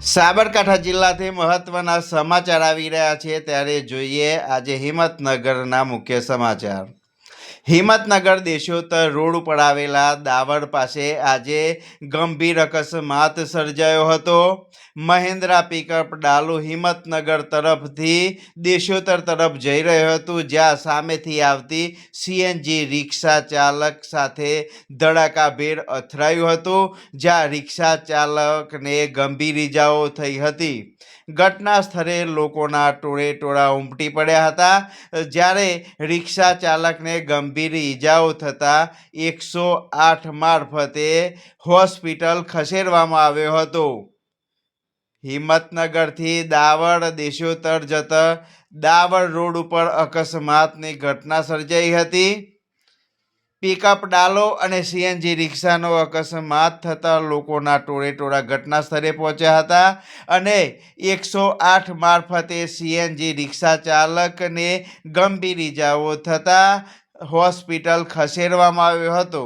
સાબરકાંઠા જિલ્લાથી મહત્વના સમાચાર આવી રહ્યા છે. ત્યારે જોઈએ આજે હિંમતનગરના મુખ્ય સમાચાર. હિંમતનગર દેશોત્તર રોડ ઉપર આવેલા દાવડ પાસે આજે ગંભીર અકસ્માત સર્જાયો હતો. મહેન્દ્રા પિકઅપ ડાલુ હિંમતનગર તરફથી દેશોત્તર તરફ જઈ રહ્યું હતું, જ્યાં સામેથી આવતી સીએનજી રિક્ષા ચાલક સાથે ધડાકાભેર અથડાયું હતું, જ્યાં રિક્ષા ચાલકને ગંભીર ઈજાઓ થઈ હતી. ઘટના સ્થળે લોકોના ટોળે ટોળા ઉમટી પડ્યા હતા. જ્યારે રિક્ષા ચાલકને ગંભીર ઈજાઓ થતાં એકસો આઠ મારફતે હોસ્પિટલ ખસેડવામાં આવ્યો હતો. હિંમતનગરથી દાવડ દેશોતર જતા દાવડ રોડ ઉપર અકસ્માતની ઘટના સર્જાઈ હતી. પિકઅપ ડાલો અને સીએનજી રિક્ષાનો અકસ્માત થતાં લોકોના ટોળે ટોળા ઘટના સ્થળે પહોંચ્યા હતા અને એકસો આઠ મારફતે સીએનજી રિક્ષા ચાલકને ગંભીર ઈજાઓ થતાં હોસ્પિટલ ખસેડવામાં આવ્યો હતો.